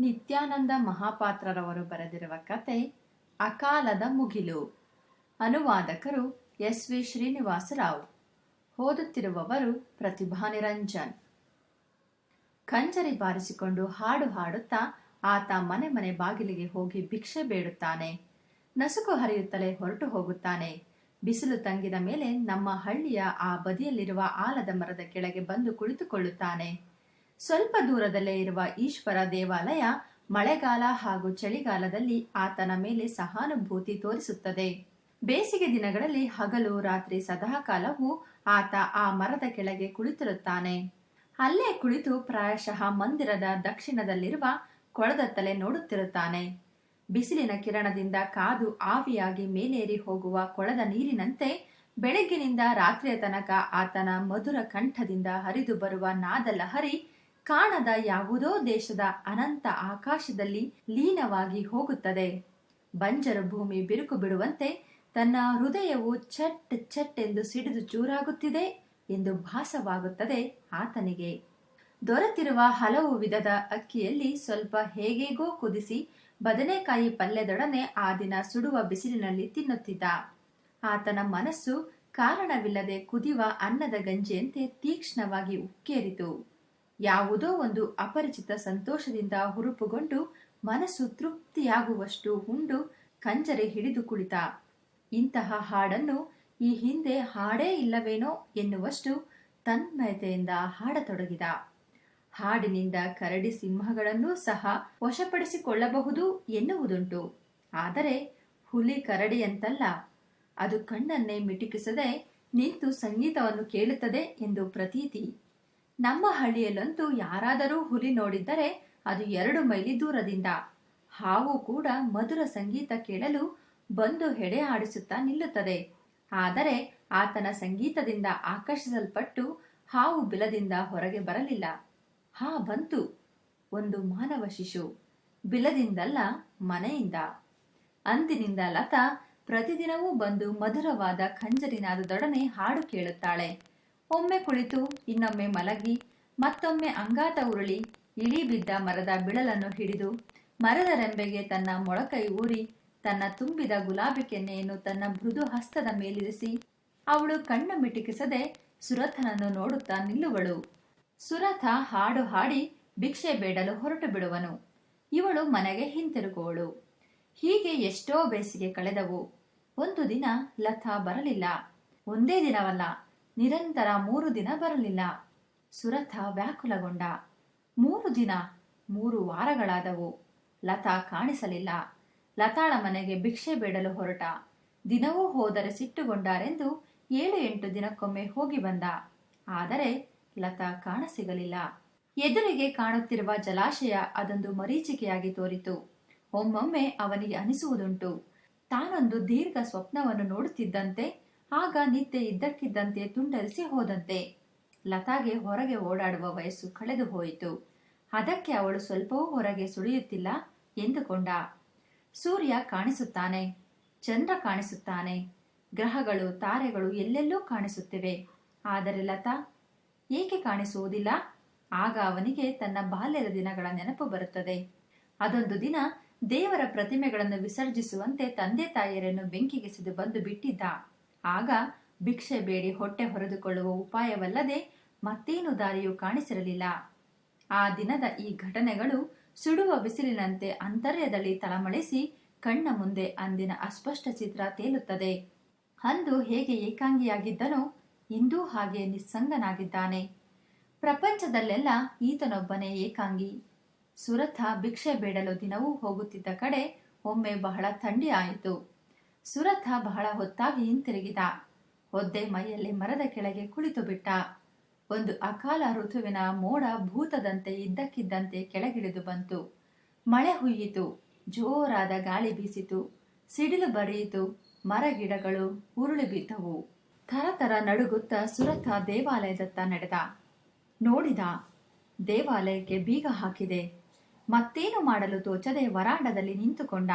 ನಿತ್ಯಾನಂದ ಮಹಾಪಾತ್ರರವರು ಬರೆದಿರುವ ಕತೆ ಅಕಾಲದ ಮುಗಿಲು. ಅನುವಾದಕರು ಎಸ್ ವಿ ಶ್ರೀನಿವಾಸರಾವ್. ಓದುತ್ತಿರುವವರು ಪ್ರತಿಭಾ ನಿರಂಜನ್. ಕಂಜರಿ ಬಾರಿಸಿಕೊಂಡು ಹಾಡು ಹಾಡುತ್ತಾ ಆತ ಮನೆ ಮನೆ ಬಾಗಿಲಿಗೆ ಹೋಗಿ ಭಿಕ್ಷೆ ಬೇಡುತ್ತಾನೆ. ನಸುಕು ಹರಿಯುತ್ತಲೇ ಹೊರಟು ಹೋಗುತ್ತಾನೆ. ಬಿಸಿಲು ತಂಗಿದ ಮೇಲೆ ನಮ್ಮ ಹಳ್ಳಿಯ ಆ ಬದಿಯಲ್ಲಿರುವ ಆಲದ ಮರದ ಕೆಳಗೆ ಬಂದು ಕುಳಿತುಕೊಳ್ಳುತ್ತಾನೆ. ಸ್ವಲ್ಪ ದೂರದಲ್ಲೇ ಇರುವ ಈಶ್ವರ ದೇವಾಲಯ ಮಳೆಗಾಲ ಹಾಗೂ ಚಳಿಗಾಲದಲ್ಲಿ ಆತನ ಮೇಲೆ ಸಹಾನುಭೂತಿ ತೋರಿಸುತ್ತದೆ. ಬೇಸಿಗೆ ದಿನಗಳಲ್ಲಿ ಹಗಲು ರಾತ್ರಿ ಸದಾಕಾಲವೂ ಆತ ಆ ಮರದ ಕೆಳಗೆ ಕುಳಿತಿರುತ್ತಾನೆ. ಅಲ್ಲೇ ಕುಳಿತು ಪ್ರಾಯಶಃ ಮಂದಿರದ ದಕ್ಷಿಣದಲ್ಲಿರುವ ಕೊಳದತ್ತಲೆ ನೋಡುತ್ತಿರುತ್ತಾನೆ. ಬಿಸಿಲಿನ ಕಿರಣದಿಂದ ಕಾದು ಆವಿಯಾಗಿ ಮೇಲೇರಿ ಹೋಗುವ ಕೊಳದ ನೀರಿನಂತೆ ಬೆಳಗ್ಗಿನಿಂದ ರಾತ್ರಿಯ ತನಕ ಆತನ ಮಧುರ ಕಂಠದಿಂದ ಹರಿದು ಬರುವ ನಾದ ಲಹರಿ ಕಾಣದ ಯಾವುದೋ ದೇಶದ ಅನಂತ ಆಕಾಶದಲ್ಲಿ ಲೀನವಾಗಿ ಹೋಗುತ್ತದೆ. ಬಂಜರ ಭೂಮಿ ಬಿರುಕು ಬಿಡುವಂತೆ ತನ್ನ ಹೃದಯವು ಚಟ್ ಚಟ್ ಎಂದು ಸಿಡಿದು ಚೂರಾಗುತ್ತಿದೆ ಎಂದು ಭಾಸವಾಗುತ್ತದೆ ಆತನಿಗೆ. ದೊರೆತಿರುವ ಹಲವು ವಿಧದ ಅಕ್ಕಿಯಲ್ಲಿ ಸ್ವಲ್ಪ ಹೇಗೆಗೋ ಕುದಿಸಿ ಬದನೆಕಾಯಿ ಪಲ್ಯದೊಡನೆ ಆ ದಿನ ಸುಡುವ ಬಿಸಿಲಿನಲ್ಲಿ ತಿನ್ನುತ್ತಿದ್ದ. ಆತನ ಮನಸ್ಸು ಕಾರಣವಿಲ್ಲದೆ ಕುದಿವ ಅನ್ನದ ಗಂಜಿಯಂತೆ ತೀಕ್ಷ್ಣವಾಗಿ ಉಕ್ಕೇರಿತು. ಯಾವುದೋ ಒಂದು ಅಪರಿಚಿತ ಸಂತೋಷದಿಂದ ಹುರುಪುಗೊಂಡು ಮನಸ್ಸು ತೃಪ್ತಿಯಾಗುವಷ್ಟು ಉಂಡು ಕಂಜರೆ ಹಿಡಿದು ಕುಳಿತ. ಇಂತಹ ಹಾಡನ್ನು ಈ ಹಿಂದೆ ಹಾಡೇ ಇಲ್ಲವೇನೋ ಎನ್ನುವಷ್ಟು ತನ್ಮಯತೆಯಿಂದ ಹಾಡತೊಡಗಿದ. ಹಾಡಿನಿಂದ ಕರಡಿ ಸಿಂಹಗಳನ್ನೂ ಸಹ ವಶಪಡಿಸಿಕೊಳ್ಳಬಹುದು ಎನ್ನುವುದುಂಟು. ಆದರೆ ಹುಲಿ ಕರಡಿಯಂತಲ್ಲ. ಅದು ಕಣ್ಣನ್ನೇ ಮಿಟುಕಿಸದೆ ನಿಂತು ಸಂಗೀತವನ್ನು ಕೇಳುತ್ತದೆ ಎಂದು ಪ್ರತೀತಿ. ನಮ್ಮ ಹಳ್ಳಿಯಲ್ಲಂತೂ ಯಾರಾದರೂ ಹುಲಿ ನೋಡಿದ್ದರೆ ಅದು ಎರಡು ಮೈಲಿ ದೂರದಿಂದ. ಹಾವು ಕೂಡ ಮಧುರ ಸಂಗೀತ ಕೇಳಲು ಬಂದು ಹೆಡೆ ಆಡಿಸುತ್ತಾ ನಿಲ್ಲುತ್ತದೆ. ಆದರೆ ಆತನ ಸಂಗೀತದಿಂದ ಆಕರ್ಷಿಸಲ್ಪಟ್ಟು ಹಾವು ಬಿಲದಿಂದ ಹೊರಗೆ ಬರಲಿಲ್ಲ. ಹಾ, ಬಂತು. ಒಂದು ಮಾನವ ಶಿಶು. ಬಿಲದಿಂದಲ್ಲ ಮನೆಯಿಂದ. ಅಂದಿನಿಂದ ಲತಾ ಪ್ರತಿದಿನವೂ ಬಂದು ಮಧುರವಾದ ಖಂಜರಿನಾದದೊಡನೆ ಹಾಡು ಕೇಳುತ್ತಾಳೆ. ಒಮ್ಮೆ ಕುಳಿತು, ಇನ್ನೊಮ್ಮೆ ಮಲಗಿ, ಮತ್ತೊಮ್ಮೆ ಅಂಗಾತ ಉರುಳಿ, ಇಳಿ ಬಿದ್ದ ಮರದ ಬಿಳಲನ್ನು ಹಿಡಿದು, ಮರದ ರೆಂಬೆಗೆ ತನ್ನ ಮೊಳಕೈ ಊರಿ, ತನ್ನ ತುಂಬಿದ ಗುಲಾಬಿ ಕೆನ್ನೆಯನ್ನು ತನ್ನ ಮೃದು ಹಸ್ತದ ಮೇಲಿರಿಸಿ, ಅವಳು ಕಣ್ಣು ಮಿಟುಕಿಸದೆ ಸುರಥನನ್ನು ನೋಡುತ್ತಾ ನಿಲ್ಲುವಳು. ಸುರಥ ಹಾಡು ಹಾಡಿ ಭಿಕ್ಷೆ ಬೇಡಲು ಹೊರಟು ಬಿಡುವನು. ಇವಳು ಮನೆಗೆ ಹಿಂತಿರುಗುವಳು. ಹೀಗೆ ಎಷ್ಟೋ ಬೇಸಿಗೆ ಕಳೆದವು. ಒಂದು ದಿನ ಲತಾ ಬರಲಿಲ್ಲ. ಒಂದೇ ದಿನವಲ್ಲ ನಿರಂತರ ಮೂರು ದಿನ ಬರಲಿಲ್ಲ. ಸುರಥ ವ್ಯಾಕುಲಗೊಂಡ. ಮೂರು ದಿನ, ಮೂರು ವಾರಗಳಾದವು. ಲತಾ ಕಾಣಿಸಲಿಲ್ಲ. ಲತಾಳ ಮನೆಗೆ ಭಿಕ್ಷೆ ಬೇಡಲು ಹೊರಟ. ದಿನವೂ ಹೋದರೆ ಸಿಟ್ಟುಗೊಂಡಾರೆಂದು ಏಳು ಎಂಟು ದಿನಕ್ಕೊಮ್ಮೆ ಹೋಗಿ ಬಂದ. ಆದರೆ ಲತಾ ಕಾಣಸಿಗಲಿಲ್ಲ. ಎದುರಿಗೆ ಕಾಣುತ್ತಿರುವ ಜಲಾಶಯ ಅದೊಂದು ಮರೀಚಿಕೆಯಾಗಿ ತೋರಿತು. ಒಮ್ಮೊಮ್ಮೆ ಅವನಿಗೆ ಅನಿಸುವುದುಂಟು. ತಾನೊಂದು ದೀರ್ಘ ಸ್ವಪ್ನವನ್ನು ನೋಡುತ್ತಿದ್ದಂತೆ ಆಗ ನಿದ್ದೆ ಇದ್ದಕ್ಕಿದ್ದಂತೆ ತುಂಡರಿಸಿ ಹೋದಂತೆ. ಲತಾಗೆ ಹೊರಗೆ ಓಡಾಡುವ ವಯಸ್ಸು ಕಳೆದು ಹೋಯಿತು. ಅದಕ್ಕೆ ಅವಳು ಸ್ವಲ್ಪವೂ ಹೊರಗೆ ಸುಳಿಯುತ್ತಿಲ್ಲ ಎಂದುಕೊಂಡ. ಸೂರ್ಯ ಕಾಣಿಸುತ್ತಾನೆ, ಚಂದ್ರ ಕಾಣಿಸುತ್ತಾನೆ, ಗ್ರಹಗಳು, ತಾರೆಗಳು ಎಲ್ಲೆಲ್ಲೂ ಕಾಣಿಸುತ್ತಿವೆ. ಆದರೆ ಲತಾ, ಏಕೆ ಕಾಣಿಸುವುದಿಲ್ಲ? ಆಗ ಅವನಿಗೆ ತನ್ನ ಬಾಲ್ಯದ ದಿನಗಳ ನೆನಪು ಬರುತ್ತದೆ. ಅದೊಂದು ದಿನ ದೇವರ ಪ್ರತಿಮೆಗಳನ್ನು ವಿಸರ್ಜಿಸುವಂತೆ ತಂದೆ ತಾಯಿಯರನ್ನು ಬೆಂಕಿಗೆಸೆದು ಬಂದು ಬಿಟ್ಟಿದ್ದ. ಆಗ ಭಿಕ್ಷೆ ಬೇಡಿ ಹೊಟ್ಟೆ ಹೊರೆದುಕೊಳ್ಳುವ ಉಪಾಯವಲ್ಲದೆ ಮತ್ತೇನು ದಾರಿಯೂ ಕಾಣಿಸಿರಲಿಲ್ಲ. ಆ ದಿನದ ಈ ಘಟನೆಗಳು ಸುಡುವ ಬಿಸಿಲಿನಂತೆ ಅಂತರ್ಯದಲ್ಲಿ ತಳಮಳಿಸಿ ಕಣ್ಣ ಮುಂದೆ ಅಂದಿನ ಅಸ್ಪಷ್ಟ ಚಿತ್ರ ತೇಲುತ್ತದೆ. ಅಂದು ಹೇಗೆ ಏಕಾಂಗಿಯಾಗಿದ್ದನೋ ಇಂದೂ ಹಾಗೆ ನಿಸ್ಸಂಗನಾಗಿದ್ದಾನೆ. ಪ್ರಪಂಚದಲ್ಲೆಲ್ಲ ಈತನೊಬ್ಬನೇ ಏಕಾಂಗಿ. ಸುರಥ ಭಿಕ್ಷೆ ಬೇಡಲು ದಿನವೂ ಹೋಗುತ್ತಿದ್ದ ಕಡೆ ಒಮ್ಮೆ ಬಹಳ ಥಂಡಿ ಆಯಿತು ಸುರಥ ಬಹಳ ಹೊತ್ತಾಗಿ ಹಿಂತಿರುಗಿದ. ಒದ್ದೆ ಮೈಯಲ್ಲಿ ಮರದ ಕೆಳಗೆ ಕುಳಿತು ಬಿಟ್ಟ. ಒಂದು ಅಕಾಲ ಋತುವಿನ ಮೋಡ ಭೂತದಂತೆ ಇದ್ದಕ್ಕಿದ್ದಂತೆ ಕೆಳಗಿಳಿದು ಬಂತು. ಮಳೆ ಹುಯ್ಯಿತು, ಜೋರಾದ ಗಾಳಿ ಬೀಸಿತು, ಸಿಡಿಲು ಬರೆಯಿತು ಮರಗಿಡಗಳು ಉರುಳಿ ಬಿದ್ದವು ಥರಥರ ನಡುಗುತ್ತ ಸುರಥ ದೇವಾಲಯದತ್ತ ನಡೆದ. ನೋಡಿದ, ದೇವಾಲಯಕ್ಕೆ ಬೀಗ ಹಾಕಿದೆ. ಮತ್ತೇನು ಮಾಡಲು ತೋಚದೆ ವರಾಂಡದಲ್ಲಿ ನಿಂತುಕೊಂಡ.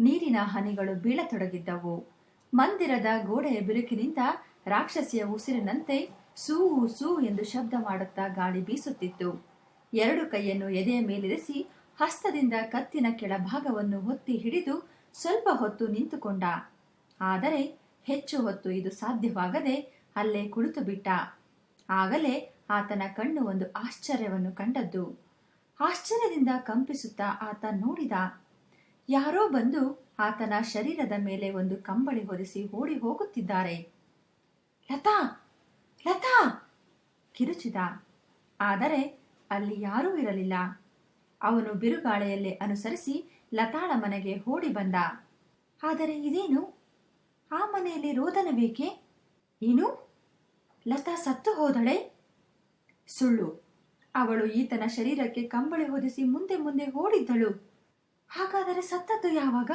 ನೀರಿನ ಹನಿಗಳು ಬೀಳತೊಡಗಿದ್ದವು. ಮಂದಿರದ ಗೋಡೆಯ ಬಿರುಕಿನಿಂದ ರಾಕ್ಷಸಿಯ ಉಸಿರಿನಂತೆ ಸೂ ಸೂ ಎಂದು ಶಬ್ದ ಮಾಡುತ್ತಾ ಗಾಳಿ ಬೀಸುತ್ತಿತ್ತು. ಎರಡು ಕೈಯನ್ನು ಎದೆಯ ಮೇಲಿರಿಸಿ ಹಸ್ತದಿಂದ ಕತ್ತಿನ ಕೆಳಭಾಗವನ್ನು ಹೊತ್ತಿ ಹಿಡಿದು ಸ್ವಲ್ಪ ಹೊತ್ತು ನಿಂತುಕೊಂಡ. ಆದರೆ ಹೆಚ್ಚು ಹೊತ್ತು ಇದು ಸಾಧ್ಯವಾಗದೆ ಅಲ್ಲೇ ಕುಳಿತು ಬಿಟ್ಟ ಆಗಲೇ ಆತನ ಕಣ್ಣು ಒಂದು ಆಶ್ಚರ್ಯವನ್ನು ಕಂಡದ್ದು. ಆಶ್ಚರ್ಯದಿಂದ ಕಂಪಿಸುತ್ತಾ ಆತ ನೋಡಿದ ಯಾರೋ ಬಂದು ಆತನ ಶರೀರದ ಮೇಲೆ ಒಂದು ಕಂಬಳಿ ಹೊರಿಸಿ ಓಡಿ ಹೋಗುತ್ತಿದ್ದಾರೆ. ಲತಾ ಲತಾ! ಕಿರುಚಿದ. ಆದರೆ ಅಲ್ಲಿ ಯಾರೂ ಇರಲಿಲ್ಲ. ಅವನು ಬಿರುಗಾಳಿಯಲ್ಲಿ ಅನುಸರಿಸಿ ಲತಾಳ ಮನೆಗೆ ಓಡಿ ಬಂದ. ಆದರೆ ಇದೇನು? ಆ ಮನೆಯಲ್ಲಿ ರೋದನ ಬೇಕೆ? ಏನು? ಲತಾ ಸತ್ತು ಹೋದಳೆ? ಸುಳ್ಳು. ಅವಳು ಈತನ ಶರೀರಕ್ಕೆ ಕಂಬಳಿ ಹೊದಿಸಿ ಮುಂದೆ ಮುಂದೆ ಓಡಿದ್ದಳು. ಹಾಗಾದರೆ ಸತ್ತದ್ದು ಯಾವಾಗ?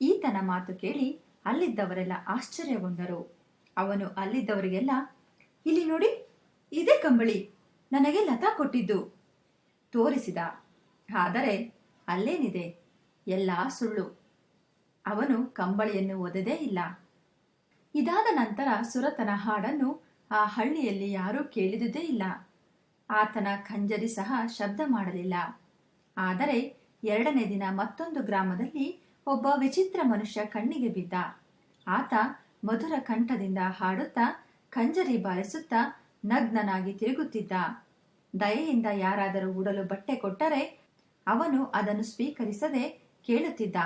ಈತನ ಮಾತು ಕೇಳಿ ಅಲ್ಲಿದ್ದವರೆಲ್ಲ ಆಶ್ಚರ್ಯಗೊಂಡರು. ಅವನು ಅಲ್ಲಿದ್ದವರಿಗೆಲ್ಲ, ಇಲ್ಲಿ ನೋಡಿ, ಇದೇ ಕಂಬಳಿ. ನನಗೆ ಲತಾ ಕೊಟ್ಟಿದ್ದು. ತೋರಿಸಿದ. ಆದರೆ ಅಲ್ಲೇನಿದೆ? ಎಲ್ಲ ಸುಳ್ಳು. ಅವನು ಕಂಬಳಿಯನ್ನು ಒದದೇ ಇಲ್ಲ. ಇದಾದ ನಂತರ ಸುರತನ ಹಾಡನ್ನು ಆ ಹಳ್ಳಿಯಲ್ಲಿ ಯಾರೂ ಕೇಳಿದುದೇ ಇಲ್ಲ. ಆತನ ಖಂಜರಿ ಸಹ ಶಬ್ದ ಮಾಡಲಿಲ್ಲ. ಆದರೆ ಎರಡನೇ ದಿನ ಮತ್ತೊಂದು ಗ್ರಾಮದಲ್ಲಿ ಒಬ್ಬ ವಿಚಿತ್ರ ಮನುಷ್ಯ ಕಣ್ಣಿಗೆ ಬಿದ್ದ. ಆತ ಮಧುರ ಕಂಠದಿಂದ ಹಾಡುತ್ತಾ, ಕಂಜರಿ ಬಾರಿಸುತ್ತಾ ನಗ್ನನಾಗಿ ತಿರುಗುತ್ತಿದ್ದ. ದಯೆಯಿಂದ ಯಾರಾದರೂ ಉಡಲು ಬಟ್ಟೆ ಕೊಟ್ಟರೆ ಅವನು ಅದನ್ನು ಸ್ವೀಕರಿಸದೆ ಕೇಳುತ್ತಿದ್ದ.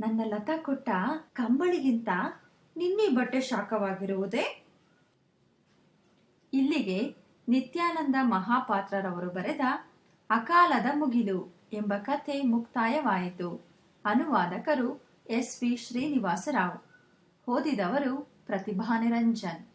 ನನ್ನ ಲತಾ ಕೊಟ್ಟ ಕಂಬಳಿಗಿಂತ ನಿನ್ನೆ ಬಟ್ಟೆ ಶಾಖವಾಗಿರುವುದೇ? ಇಲ್ಲಿಗೆ ನಿತ್ಯಾನಂದ ಮಹಾಪಾತ್ರರವರು ಬರೆದ ಅಕಾಲದ ಮುಗಿಲು. ಎಂಬ ಕಥೆ ಮುಕ್ತಾಯವಾಯಿತು. ಅನುವಾದಕರು ಎಸ್ ವಿ ಶ್ರೀನಿವಾಸರಾವ್. ಓದಿದವರು ಪ್ರತಿಭಾ ನಿರಂಜನ್